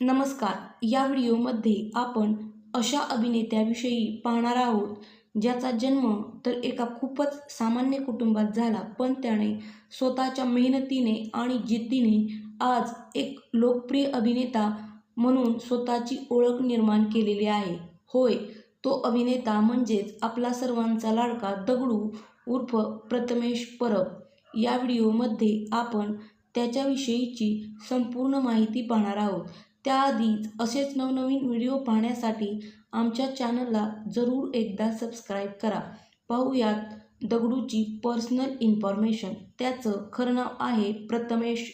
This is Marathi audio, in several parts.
नमस्कार. या व्हिडिओमध्ये आपण अशा अभिनेत्याविषयी पाहणार आहोत ज्याचा जन्म तर एका खूपच सामान्य कुटुंबात झाला पण त्याने स्वतःच्या मेहनतीने आणि जिद्दीने आज एक लोकप्रिय अभिनेता म्हणून स्वतःची ओळख निर्माण केलेली आहे. होय तो अभिनेता म्हणजेच आपला सर्वांचा लाडका दगडू उर्फ प्रथमेश परब. या व्हिडिओमध्ये आपण त्याच्याविषयीची संपूर्ण माहिती पाहणार आहोत. त्याआधीच असेच नवनवीन व्हिडिओ पाहण्यासाठी आमच्या चॅनलला जरूर एकदा सबस्क्राईब करा. पाहूयात दगडूची पर्सनल इन्फॉर्मेशन. त्याचं खरं नाव आहे प्रथमेश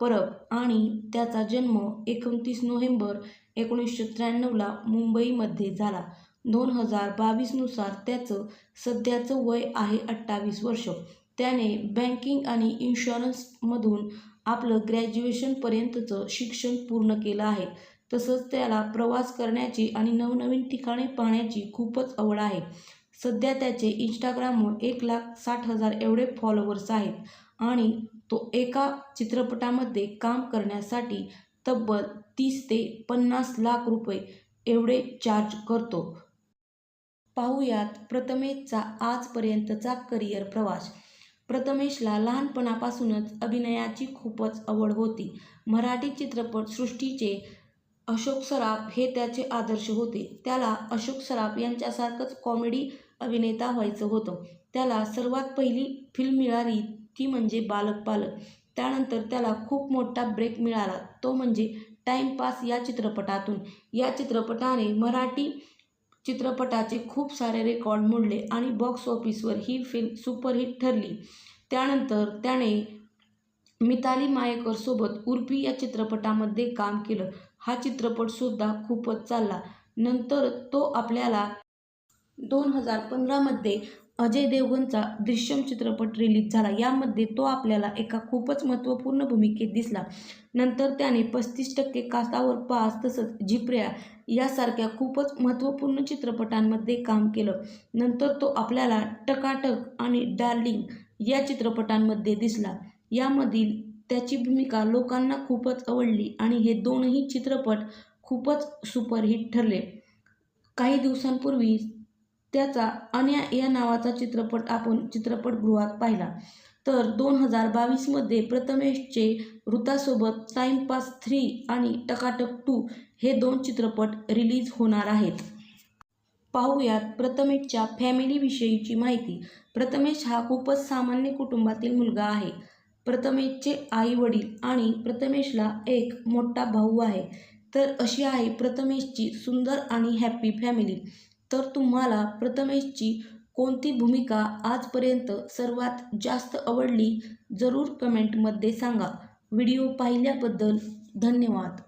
परब आणि त्याचा जन्म एकोणतीस नोव्हेंबर एकोणीसशे त्र्याण्णवला मुंबईमध्ये झाला. दोन हजार बावीसनुसार त्याचं सध्याचं वय आहे अठ्ठावीस वर्ष. त्याने बँकिंग आणि इन्शुरन्समधून आपलं ग्रॅज्युएशनपर्यंतचं शिक्षण पूर्ण केलं आहे. तसंच त्याला प्रवास करण्याची आणि नवनवीन ठिकाणे पाहण्याची खूपच आवड आहे. सध्या त्याचे इंस्टाग्रामवर एक लाख साठ हजार एवढे फॉलोअर्स आहेत आणि तो एका चित्रपटामध्ये काम करण्यासाठी तब्बल तीस ते पन्नास लाख रुपये एवढे चार्ज करतो. पाहूयात प्रथमेचा आजपर्यंतचा करिअर प्रवास. प्रथमेशला लहानपणापासूनच अभिनयाची खूपच आवड होती. मराठी चित्रपटसृष्टीचे अशोक सराफ हे त्याचे आदर्श होते. त्याला अशोक सराफ यांच्यासारखंच कॉमेडी अभिनेता व्हायचं होतं. त्याला सर्वात पहिली फिल्म मिळाली ती म्हणजे बालक पालक. त्यानंतर त्याला खूप मोठा ब्रेक मिळाला. तो म्हणजे टाइमपास या चित्रपटातून. या चित्रपटाने मराठी चित्रपटाचे खूप सारे रेकॉर्ड मोडले आणि बॉक्स ऑफिसवर ही फिल्म सुपरहिट ठरली. त्यानंतर त्याने मिताली मायेकरसोबत उर्फी या चित्रपटामध्ये काम केलं. हा चित्रपटसुद्धा खूपच चालला. नंतर तो आपल्याला दोन हजार पंधरामध्ये अजय देवगणचा दृश्यम चित्रपट रिलीज झाला. यामध्ये तो आपल्याला एका खूपच महत्त्वपूर्ण भूमिकेत दिसला. नंतर त्याने पस्तीस टक्के कास्तावर पास तसंच झिपऱ्या यासारख्या खूपच महत्त्वपूर्ण चित्रपटांमध्ये काम केलं. नंतर तो आपल्याला टकाटक आणि डार्लिंग या चित्रपटांमध्ये दिसला. यामधील त्याची भूमिका लोकांना खूपच आवडली आणि हे दोनही चित्रपट खूपच सुपरहिट ठरले. काही दिवसांपूर्वी त्याचा अन्या या नावाचा चित्रपट आपण चित्रपटगृहात पाहिला. तर दोन हजार बावीसमध्ये प्रथमेशचे ऋतासोबत टाइमपास थ्री आणि टकाटक टू हे दोन चित्रपट रिलीज होणार आहेत. पाहूयात प्रथमेशच्या फॅमिलीविषयीची माहिती. प्रथमेश हा खूपच सामान्य कुटुंबातील मुलगा आहे. प्रथमेशचे आई वडील आणि प्रथमेशला एक मोठा भाऊ आहे. तर अशी आहे प्रथमेशची सुंदर आणि हॅप्पी फॅमिली तर तुम्हाला प्रथमेशची कोणती भूमिका आजपर्यंत सर्वात जास्त आवडली? जरूर कमेंटमध्ये सांगा. व्हिडिओ पाहिल्याबद्दल धन्यवाद.